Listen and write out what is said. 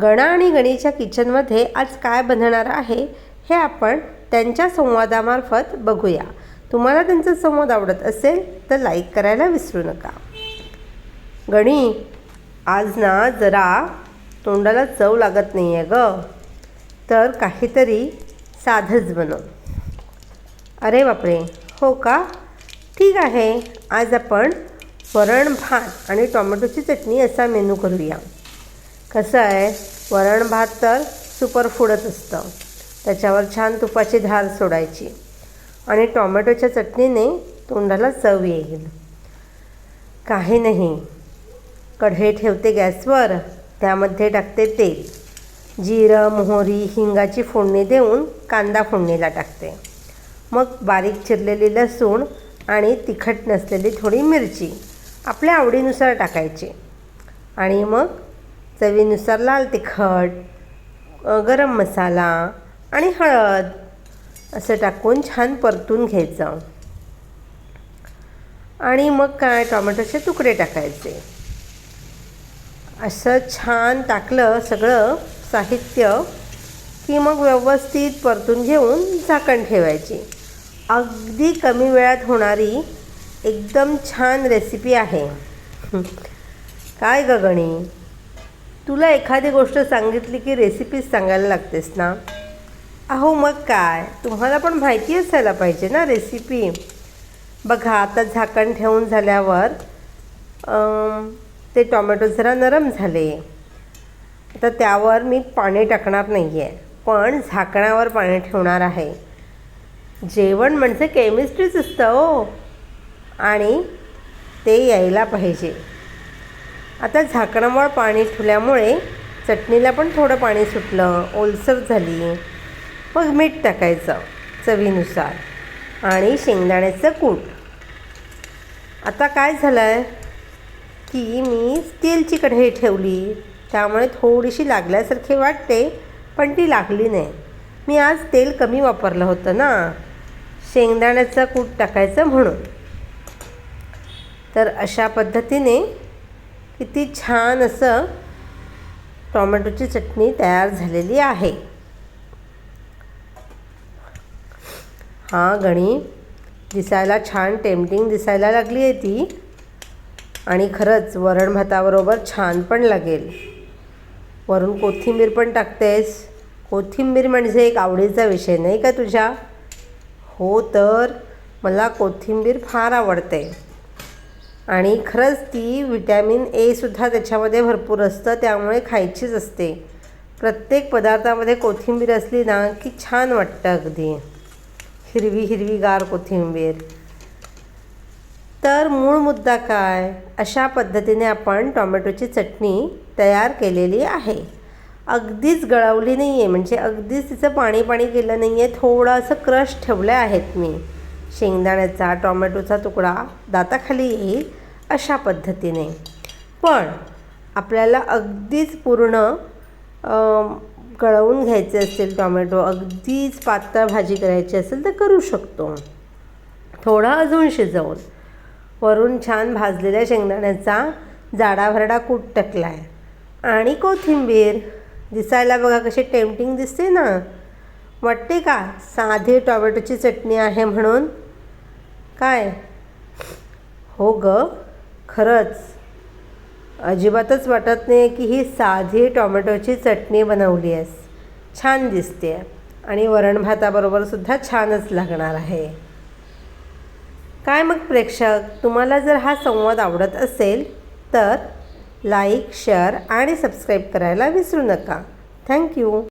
गणा आणि गणीच्या किचनमध्ये आज काय बनणार आहे हे आपण त्यांच्या संवादामार्फत बघूया. तुम्हाला त्यांचा संवाद आवडत असेल तर लाईक करायला विसरू नका. गणी आज ना जरा तोंडाला चव लागत नाही आहे ग. तर काहीतरी साधंच बनव. अरे बापरे हो का? ठीक आहे आज आपण वरण भात आणि टोमॅटोची चटणी असा मेनू करूया. कसं आहे? वरण भात तर सुपरफूडच असतं. त्याच्यावर छान तुपाची धार सोडायची. आणि टोमॅटोच्या चटणीने तोंडाला चव येईल. काही नाही. कढई ठेवते गॅसवर. त्यामध्ये टाकते तेल. जिरं मोहरी हिंगाची फोडणी देऊन कांदा फोडणीला टाकते. मग बारीक चिरलेली लसूण आणि तिखट नसलेली थोडी मिरची आपल्या आवडीनुसार टाकायची. आणि मग चवीनुसार लाल तिखट गरम मसाला आणि हळद असं टाकून छान परतून घ्यायचं. आणि मग काय टोमॅटोचे तुकडे टाकायचे. असं छान टाकलं सगळं साहित्य की मग व्यवस्थित परतून घेऊन झाकण ठेवायची. अगदी कमी वेळात होणारी एकदम छान रेसिपी आहे. काय गगणी तुला एखादी गोष्ट सांगितली की रेसिपीज सांगायला लागतेस ना? अहो मग काय? तुम्हाला पण माहिती असायला पाहिजे ना रेसिपी बघा आता झाकण ठेवून झाल्यावर ते टोमॅटो जरा नरम झाले. आता त्यावर मी पाणी टाकणार नाही आहे पण झाकणावर पाणी ठेवणार आहे. जेवण म्हणजे केमिस्ट्रीच असतं हो. आणि ते यायला पाहिजे. आता झाकणामुळं पाणी ठेवल्यामुळे चटणीला पण थोडं पाणी सुटलं. ओलसर झाली. मग मीठ टाकायचं चवीनुसार आणि शेंगदाण्याचं कूट. आता काय झालं आहे की मी स्टीलची कढई ठेवली. त्यामुळे थोडीशी लागल्यासारखी वाटते पण ती लागली नाही. मी आज तेल कमी वापरलं होतं ना. शेंगदाण्याचं कूट टाकायचं म्हणून. तर अशा पद्धतीने किती छान असं टोमॅटोची चटणी तयार झालेली आहे. हां गणी दिसायला छान टेम्पटिंग दिसायला लागली आहे ती. आणि खरंच वरण भाताबरोबर छान पण लागेल. वरून कोथिंबीर पण टाकतेस. कोथिंबीर म्हणजे एक आवडीचा विषय नाही का तुझ्या? हो तर मला कोथिंबीर फार आवडते. आणि खरंच ती विटॅमिन एसुद्धा त्याच्यामध्ये भरपूर असतं त्यामुळे खायचीच असते. प्रत्येक पदार्थामध्ये कोथिंबीर असली ना की छान वाटतं अगदी. हिरवी हिरवीगार कोथिंबीर. तर मूळ मुद्दा काय? अशा पद्धतीने आपण टोमॅटोची चटणी तयार केलेली आहे. अगदीच गळवली नाही आहे म्हणजे अगदीच तिचं पाणी पाणी केलं नाही आहे थोडंसं क्रश ठेवलं आहेत मी. शेंगदाण्याचा टोमॅटोचा तुकडा दाताखाली येईल अशा पद्धतीने. पण आपल्याला अगदीच पूर्ण गळवून घ्यायचे असेल टोमॅटो अगदीच पातळ भाजी करायची असेल तर करू शकतो. थोडा अजून शिजवून. वरून छान भाजलेल्या शेंगदाण्याचा जाडाभरडा कूट टाकला आहे आणि कोथिंबीर. दिसायला बघा कशी टेम्पटिंग दिसते ना. वाटते का साधी टोमॅटोची चटणी आहे म्हणून? काय? हो ग खरंच. अजिबातच वाटत नाही की ही साधी टोमॅटोची चटणी बनवली आहेस. छान दिसते आणि वरण भाताबरोबर सुद्धा छानच लागणार आहे. काय मग प्रेक्षक तुम्हाला जर हा संवाद आवडत असेल तर लाईक शेअर आणि सबस्क्राईब करायला विसरू नका. थँक्यू.